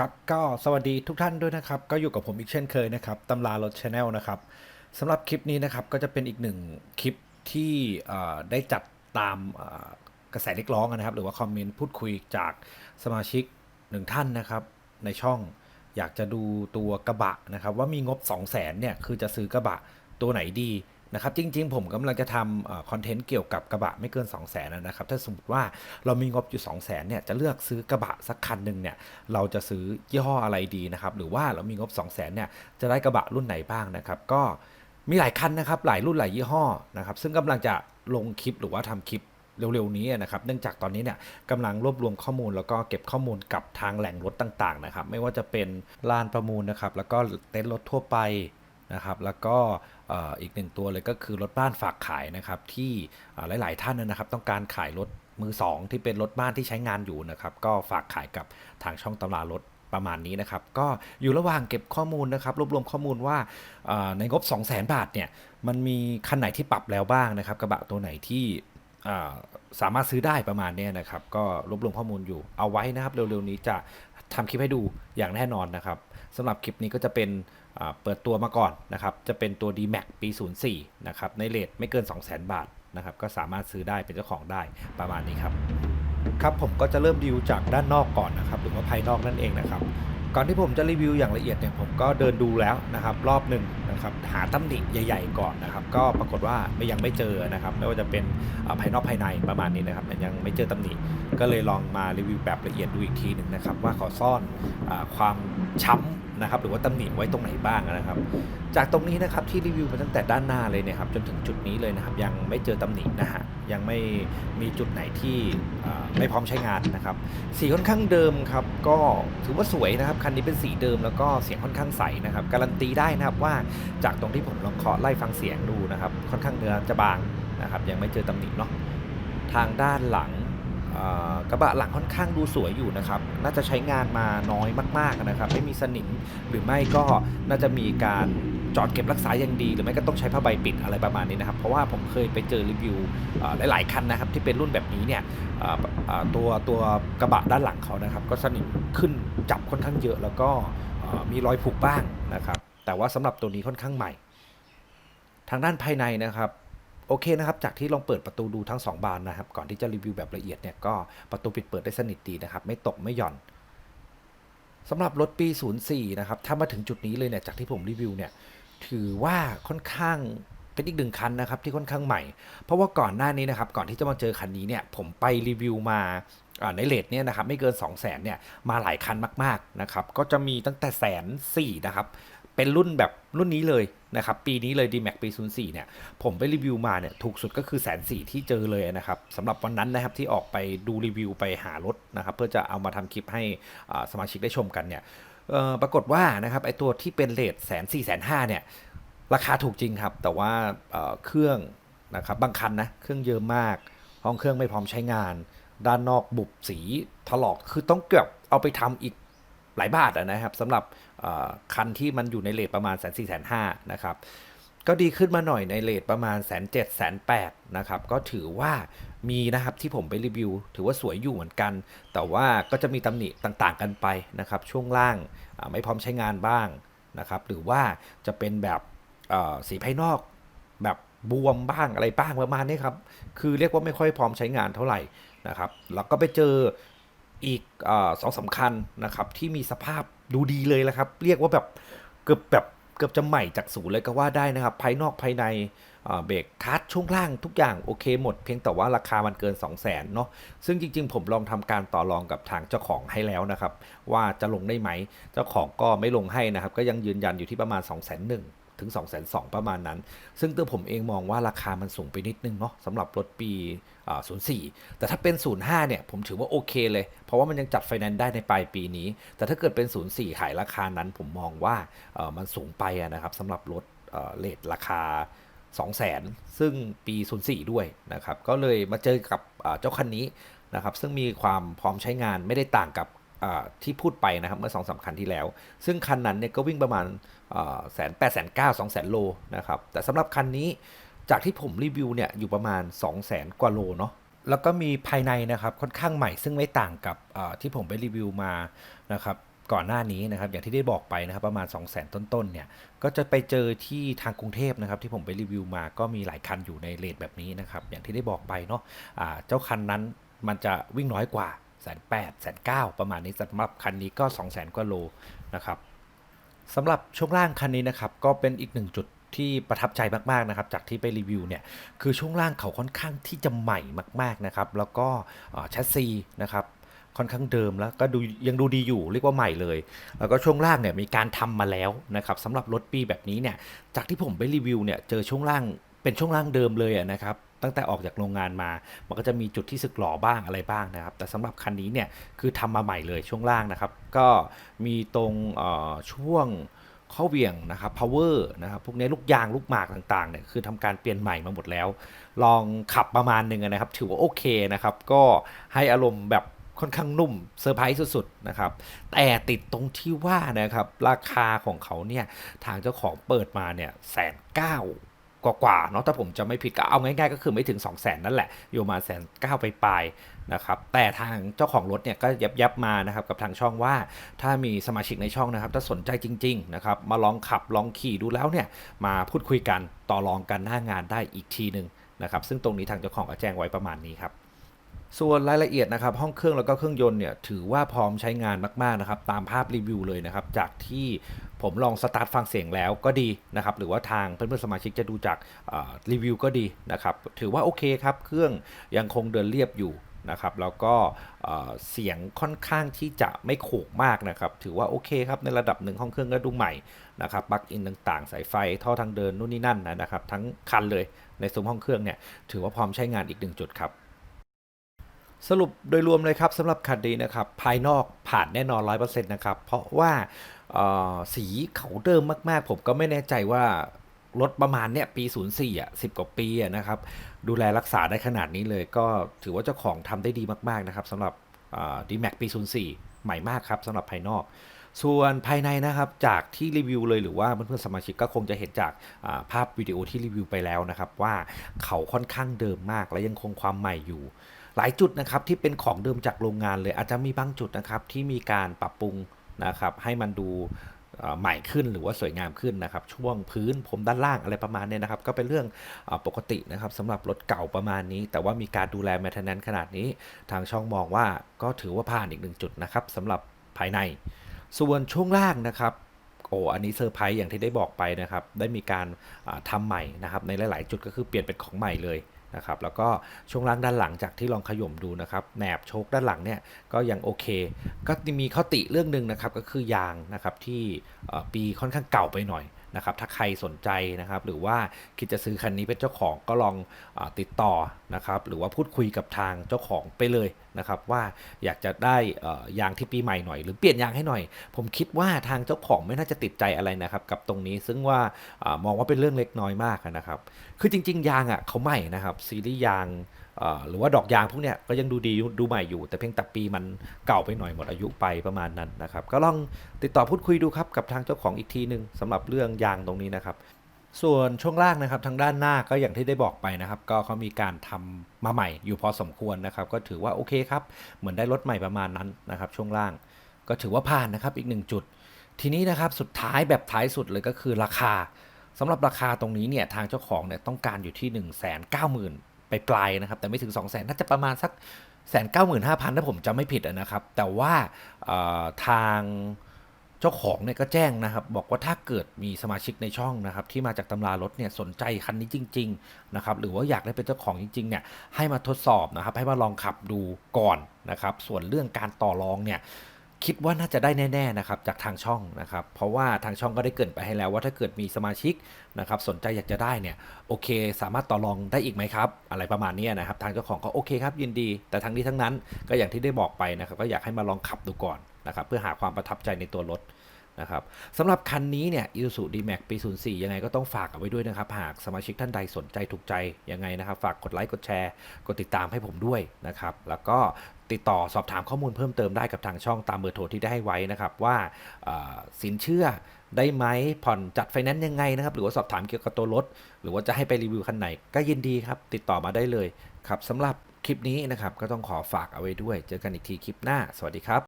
ครับก็สวัสดีทุกท่านด้วยนะครับ ก็อยู่กับผมอีกเช่นเคยนะครับตำรารถชาแนลนะครับสำหรับคลิปนี้นะครับก็จะเป็นอีกหนึ่งคลิปที่ได้จัดตามกระแสเรียกร้องนะครับ หรือว่าคอมเมนต์พูดคุยจากสมาชิกหนึ่งท่านนะครับ ในช่องอยากจะดูตัวกระบะนะครับ ว่ามีงบ 2 0 0แสนเนี่ยคือจะซื้อกระบะตัวไหนดี นะครับจริง ๆ ผมกำลังจะทำคอนเทนต์เกี่ยวกับกระบะไม่เกิน 2 0 0แสนนะครับถ้าสมมติว่าเรามีงบอยู่ 2 0 0แสนเนี่ยจะเลือกซื้อกระบะสักคันหนึ่งเนี่ยเราจะซื้อยี่ห้ออะไรดีนะครับหรือว่าเรามีงบ 2 0 0แสนเนี่ยจะได้กระบะรุ่นไหนบ้างนะครับก็มีหลายคันนะครับหลายรุ่นหลายยี่ห้อนะครับซึ่งกำลังจะลงคลิปหรือว่าทำคลิปเร็วๆนี้นะครับ เนื่องจากตอนนี้เนี่ยกำลังรวบรวมข้อมูล แล้วก็เก็บข้อมูลกับทางแหล่งรถต่างๆนะครับ ไม่ว่าจะเป็นลานประมูลนะครับ แล้วก็เต็นท์รถทั่วไปนะครับ แล้วก็ อีกหนึ่งตัวเลยก็คือรถบ้านฝากขายนะครับที่หลาย ๆ ท่านนะครับ ต้องการขายรถมือสองที่เป็นรถบ้านที่ใช้งานอยู่นะครับ ก็ฝากขายกับทางช่องตำรารถประมาณนี้นะครับ ก็อยู่ระหว่างเก็บข้อมูลนะครับรวบรวมข้อมูลว่าในงบ 2 0 0 0 0 0 บาทเนี่ยมันมีคันไหนที่ปรับแล้วบ้างนะครับ กระบะตัวไหนที่สามารถซื้อได้ประมาณนี้นะครับ ก็รวบรวมข้อมูลอยู่เอาไว้นะครับ เร็วๆนี้จะ ทำคลิปให้ดูอย่างแน่นอนนะครับสำหรับคลิปนี้ก็จะเป็นเปิดตัวมาก่อนนะครับจะเป็นตัว D-Max ปี 04 นะครับในเลทไม่เกิน 200,000 บาทนะครับก็สามารถซื้อได้เป็นเจ้าของได้ประมาณนี้ครับครับผมก็จะเริ่มดิวจากด้านนอกก่อนนะครับหรือว่าภายนอกนั่นเองนะครับ ก่อนที่ผมจะรีวิวอย่างละเอียดเนี่ยผมก็เดินดูแล้วนะครับรอบหนึ่งนะครับหาตำหนิใหญ่ ๆ ก่อนนะครับ ก็ปรากฏว่าไม่ยังไม่เจอนะครับ ไม่ว่าจะเป็นภายนอกภายในประมาณนี้นะครับยังไม่เจอตำหนิก็เลยลองมารีวิวแบบละเอียดดูอีกทีหนึ่งนะครับ ว่าเขาซ่อนอความช้ำ นะครับหรือว่าตำหนิไว้ตรงไหนบ้างนะครับ จากตรงนี้นะครับที่รีวิวมาตั้งแต่ด้านหน้าเลยเนี่ยครับจนถึงจุดนี้เลยนะครับยังไม่เจอตำหนินะฮะยังไม่มีจุดไหนที่ไม่พร้อมใช้งานนะครับสีค่อนข้างเดิมครับก็ถือว่าสวยนะครับคันนี้เป็นสีเดิมแล้วก็เสียงค่อนข้างใสนะครับการันตีได้นะครับว่าจากตรงที่ผมลองเคาะไล่ฟังเสียงดูนะครับค่อนข้างเนื้อจะบางนะครับยังไม่เจอตำหนิเนาะทางด้านหลัง กระบะหลังค่อนข้างดูสวยอยู่นะครับ น่าจะใช้งานมาน้อยมากๆนะครับ ไม่มีสนิมหรือไม่ก็น่าจะมีการจอดเก็บรักษาอย่างดี หรือไม่ก็ต้องใช้ผ้าใบปิดอะไรประมาณนี้นะครับ เพราะว่าผมเคยไปเจอรีวิวหลายๆคันนะครับ ที่เป็นรุ่นแบบนี้เนี่ยตัวตัวกระบะด้านหลังเขานะครับ ก็สนิมขึ้นจับค่อนข้างเยอะ แล้วก็มีรอยผุบ้างนะครับ แต่ว่าสำหรับตัวนี้ค่อนข้างใหม่ ทางด้านภายในนะครับ โอเคนะครับ จากที่ลองเปิดประตูดูทั้ง 2 บานนะครับ ก่อนที่จะรีวิวแบบละเอียดเนี่ยก็ประตูปิดเปิดได้สนิทดีนะครับ ไม่ตกไม่หย่อนสำหรับรถปี 04 นะครับ ถ้ามาถึงจุดนี้เลยเนี่ย จากที่ผมรีวิวเนี่ย ถือว่าค่อนข้างเป็นอีกหนึ่งคันนะครับที่ค่อนข้างใหม่ เพราะว่าก่อนหน้านี้นะครับ ก่อนที่จะมาเจอคันนี้เนี่ย ผมไปรีวิวมาในเลทเนี่ยนะครับไม่เกิน 2 0 0 0 0นเนี่ยมาหลายคันมากๆนะครับก็จะมีตั้งแต่แสนสี่นะครับ เป็นรุ่นแบบรุ่นนี้เลยนะครับปีนี้เลย D-Max ปี 04 เนี่ย ผมไปรีวิวมาเนี่ยถูกสุดก็คือแสนสี่ที่เจอเลยนะครับสำหรับวันนั้นนะครับที่ออกไปดูรีวิวไปหารถนะครับเพื่อจะเอามาทำคลิปให้สมาชิกได้ชมกันเนี่ยปรากฏว่านะครับไอตัวที่เป็นเลทแสนสี่แสนห้าเนี่ยราคาถูกจริงครับ แต่ว่าเอ่อเครื่องนะครับบางคันนะเครื่องเยอะมาก ห้องเครื่องไม่พร้อมใช้งาน ด้านนอกบุบสีถลอกคือต้องเกือบเอาไปทำอีก หลายบาทนะครับสำหรับคันที่มันอยู่ในเลทประมาณแสนสี่แสนห้านะครับก็ดีขึ้นมาหน่อยในเลทประมาณแสนเจ็ดแสนแปดนะครับก็ถือว่ามีนะครับที่ผมไปรีวิว ถือว่าสวยอยู่เหมือนกัน แต่ว่าก็จะมีตำหนิต่างๆกันไปนะครับ ช่วงล่างไม่พร้อมใช้งานบ้างนะครับ หรือว่าจะเป็นแบบสีภายนอกแบบบวมบ้างอะไรบ้างประมาณนี้ครับ คือเรียกว่าไม่ค่อยพร้อมใช้งานเท่าไหร่นะครับ แล้วก็ไปเจอ อีกอสองสำคัญนะครับที่มีสภาพดูดีเลยละครับ เรียกว่าแบบเกือบแบบเกือบจะใหม่จากศูนย์เลยก็ว่าได้นะครับ ภายนอกภายในเบรกคัสช่วงล่างทุกอย่างโอเคหมด เพียงแต่ว่าราคามันเกิน 2 0 0 0 0นเนาะซึ่งจริง ๆ ผมลองทำการต่อรองกับทางเจ้าของให้แล้วนะครับ ว่าจะลงได้ไหม เจ้าของก็ไม่ลงให้นะครับ ก็ยังยืนยันอยู่ที่ประมาณ 2 0 0 0 0 0 ถึง2 2 0 0 0ประมาณนั้น ซึ่งตัวผมเองมองว่าราคามันสูงไปนิดนึงเนาะสำหรับรถปี 04 แต่ถ้าเป็น 05 เนี่ย ผมถือว่าโอเคเลย เพราะว่ามันยังจัดไฟแนนซ์ได้ในปลายปีนี้ แต่ถ้าเกิดเป็น 04 ขายราคานั้น ผมมองว่ามันสูงไปะนะครับสำหรับรถเลทราคา 200,000 ซึ่งปี 04 ด้วยนะครับ ก็เลยมาเจอกับเจ้าคันนี้นะครับ ซึ่งมีความพร้อมใช้งานไม่ได้ต่างกับ ที่พูดไปนะครับเมื่อสองสามคันที่แล้ว ซึ่งคันนั้นเนี่ยก็วิ่งประมาณแสนแปดแสนเก้าสองแสนโลนะครับแต่สำหรับคันนี้จากที่ผมรีวิวเนี่ยอยู่ประมาณ 2 0 0แสนกว่าโลเนาะแล้วก็มีภายในนะครับค่อนข้างใหม่ซึ่งไม่ต่างกับที่ผมไปรีวิวมานะครับก่อนหน้านี้นะครับอย่างที่ได้บอกไปนะครับประมาณ 2 0 0 0 0 0ต้นๆเนี่ยก็จะไปเจอที่ทางกรุงเทพนะครับที่ผมไปรีวิวมาก็มีหลายคันอยู่ในเลทแบบนี้นะครับอย่างที่ได้บอกไปเนาะอ่าเจ้าคันนั้นมันจะวิ่งน้อยกว่า แสนแปดแสนเก้าประมาณนี้สำหรับคันนี้ก็2 0 0 0 0 0กว่าโลนะครับสำหรับช่วงล่างคันนี้นะครับก็เป็นอีกหนึ่งจุดที่ประทับใจมากๆนะครับจากที่ไปรีวิวเนี่ยคือช่วงล่างเขาค่อนข้างที่จะใหม่มากๆนะครับแล้วก็แชสซีนะครับค่อนข้างเดิมแล้วก็ดูยังดูดีอยู่เรียกว่าใหม่เลย แล้วก็ช่วงล่างเนี่ยมีการทำมาแล้วนะครับสำหรับรถปีแบบนี้เนี่ยจากที่ผมไปรีวิวเนี่ยเจอช่วงล่างเป็นช่วงล่างเดิมเลยนะครับ ตั้งแต่ออกจากโรงงานมา มันก็จะมีจุดที่สึกหล่อบ้างอะไรบ้างนะครับ แต่สำหรับคันนี้เนี่ยคือทำมาใหม่เลยช่วงล่างนะครับ ก็มีตรงช่วงข้อเหวี่ยงนะครับ power นะครับ พวกนี้ลูกยางลูกหมากต่างๆ เนี่ย คือทำการเปลี่ยนใหม่มาหมดแล้ว ลองขับประมาณหนึ่งนะครับ ถือว่าโอเคนะครับ ก็ให้อารมณ์แบบค่อนข้างนุ่มเซอร์ไพรส์สุดๆนะครับ แต่ติดตรงที่ว่านะครับ ราคาของเขาเนี่ย ทางเจ้าของเปิดมาเนี่ยแสนเก้า กว่าๆเนาะถ้าผมจะไม่ผิดก็เอาง่ายๆ ก็คือไม่ถึง 2 0 0แสนนั่นแหละ อยู่มาแสนเก้าไปปลายนะครับแต่ทางเจ้าของรถเนี่ยก็ยับยับมานะครับกับทางช่องว่าถ้ามีสมาชิกในช่องนะครับ ถ้าสนใจจริงๆนะครับมาลองขับลองขี่ดูแล้วเนี่ยมาพูดคุยกันต่อรองกันหน้างานได้อีกทีหนึ่งนะครับซึ่งตรงนี้ทางเจ้าของก็แจ้งไว้ประมาณนี้ครับ ส่วนรายละเอียดนะครับห้องเครื่องแล้วก็เครื่องยนต์เนี่ยถือว่าพร้อมใช้งานมากๆนะครับตามภาพรีวิวเลยนะครับจากที่ผมลองสตาร์ทฟังเสียงแล้วก็ดีนะครับหรือว่าทางเพื่อนๆสมาชิกจะดูจากรีวิวก็ดีนะครับถือว่าโอเคครับเครื่องยังคงเดินเรียบอยู่นะครับแล้วก็เอ่อเสียงค่อนข้างที่จะไม่โขกมากนะครับถือว่าโอเคครับในระดับหนึ่งห้องเครื่องก็ดูใหม่นะครับปลั๊กอินต่างๆ สายไฟท่อทางเดินนู่นนี่นั่นนะครับทั้งคันเลยในซุ้มห้องเครื่องเนี่ยถือว่าพร้อมใช้งานอีกหนึ่งจุดครับ สรุปโดยรวมเลยครับสำหรับคันนี้นะครับ ภายนอกผ่านแน่นอน 100%นะครับ เพราะว่าสีเขาเดิมมาก ๆ ผมก็ไม่แน่ใจว่ารถประมาณเนี้ยปี 04อะ10 กว่าปีอะนะครับ ดูแลรักษาได้ขนาดนี้เลย ก็ถือว่าเจ้าของทำได้ดีมาก ๆ นะครับสำหรับดีแม็กปี 04 ใหม่มากครับสำหรับภายนอก ส่วนภายในนะครับจากที่รีวิวเลยหรือว่าเพื่อนๆสมาชิกก็คงจะเห็นจากาภาพวิดีโอที่รีวิวไปแล้วนะครับ ว่าเขาค่อนข้างเดิมมากและยังคงความใหม่อยู่ หลายจุดนะครับที่เป็นของเดิมจากโรงงานเลย อาจจะมีบางจุดนะครับที่มีการปรับปรุงนะครับให้มันดูใหม่ขึ้นหรือว่าสวยงามขึ้นนะครับ ช่วงพื้นผมด้านล่างอะไรประมาณนี้นะครับ ก็เป็นเรื่องปกตินะครับสำหรับรถเก่าประมาณนี้ แต่ว่ามีการดูแลแมทนแนนขนาดนี้ ทางช่องมองว่าก็ถือว่าผ่านอีกหนึ่งจุดนะครับสำหรับภายใน ส่วนช่วงล่างนะครับโอ้อันนี้เซอร์ไพรส์อย่างที่ได้บอกไปนะครับ ได้มีการอ่าทำใหม่นะครับ ในหลาย ๆ จุดก็คือเปลี่ยนเป็นของใหม่เลย นะครับแล้วก็ช่วงล่างด้านหลังจากที่ลองขย่มดูนะครับแหนบโชคด้านหลังเนี่ยก็ยังโอเค ก็มีข้อติเรื่องหนึ่งนะครับก็คือยางนะครับที่ปีค่อนข้างเก่าไปหน่อย นะครับถ้าใครสนใจนะครับ หรือว่าคิดจะซื้อคันนี้เป็นเจ้าของก็ลองอติดต่อนะครับ หรือว่าพูดคุยกับทางเจ้าของไปเลยนะครับ ว่าอยากจะได้ยางที่ปีใหม่หน่อย หรือเปลี่ยนยางให้หน่อย ผมคิดว่าทางเจ้าของไม่น่าจะติดใจอะไรนะครับ กับตรงนี้ซึ่งว่าอมองว่าเป็นเรื่องเล็กน้อยมากนะครับ คือจริง ๆ ยางอะเขาใหม่นะครับซีรีส์ยาง หรือว่าดอกยางพวกเนี้ยก็ยังดูดีดูใหม่อยู่ แต่เพียงแต่ปีมันเก่าไปหน่อยหมดอายุไปประมาณนั้นนะครับ ก็ลองติดต่อพูดคุยดูครับกับทางเจ้าของอีกทีหนึ่งสำหรับเรื่องยางตรงนี้นะครับส่วนช่วงล่างนะครับทางด้านหน้าก็อย่างที่ได้บอกไปนะครับ ก็เขามีการทำมาใหม่อยู่พอสมควรนะครับ ก็ถือว่าโอเคครับ เหมือนได้รถใหม่ประมาณนั้นนะครับ ช่วงล่างก็ถือว่าผ่านนะครับอีกหนึ่งจุด ทีนี้นะครับสุดท้ายแบบท้ายสุดเลยก็คือราคาสำหรับราคาตรงนี้เนี่ยทางเจ้าของเนี่ยต้องการอยู่ที่ 1 9 0 0 0 0 ไปปลายนะครับ แต่ไม่ถึง 2 0 0 0 0 0น่าจะประมาณสักแสนเก้าหมื่นห้าพันถ้าผมจำไม่ผิดนะครับ แต่ว่าทางเจ้าของเนี่ยก็แจ้งนะครับ บอกว่าถ้าเกิดมีสมาชิกในช่องนะครับ ที่มาจากตำรารถเนี่ยสนใจคันนี้จริง ๆ นะครับ หรือว่าอยากได้เป็นเจ้าของจริง ๆ เนี่ยให้มาทดสอบนะครับ ให้มาลองขับดูก่อนนะครับ ส่วนเรื่องการต่อรองเนี่ย คิดว่าน่าจะได้แน่ๆนะครับจากทางช่องนะครับเพราะว่าทางช่องก็ได้เกินไปให้แล้วว่าถ้าเกิดมีสมาชิกนะครับสนใจอยากจะได้เนี่ยโอเค สามารถต่อรองได้อีกไหมครับ อะไรประมาณนี้นะครับทางเจ้าของก็โอเคครับยินดี แต่ทั้งนี้ทั้งนั้นก็อย่างที่ได้บอกไปนะครับก็อยากให้มาลองขับดูก่อนนะครับเพื่อหาความประทับใจในตัวรถ นะครับสำหรับคันนี้เนี่ย Isuzu D-Max ปี 04 ยังไงก็ต้องฝากเอาไว้ด้วยนะครับ หากสมาชิกท่านใดสนใจถูกใจ ยังไงนะครับ ฝากกดไลค์ กดแชร์ กดติดตามให้ผมด้วยนะครับ แล้วก็ติดต่อสอบถามข้อมูลเพิ่มเติมได้กับทางช่องตามเบอร์โทรที่ได้ให้ไว้นะครับ ว่าสินเชื่อได้ไหมผ่อนจัดไฟแนนซ์ยังไงนะครับ หรือว่าสอบถามเกี่ยวกับตัวรถ หรือว่าจะให้ไปรีวิวคันไหน ก็ยินดีครับ ติดต่อมาได้เลยครับสำหรับคลิปนี้นะครับก็ต้องขอฝากเอาไว้ด้วย เจอกันอีกทีคลิปหน้า สวัสดีครับ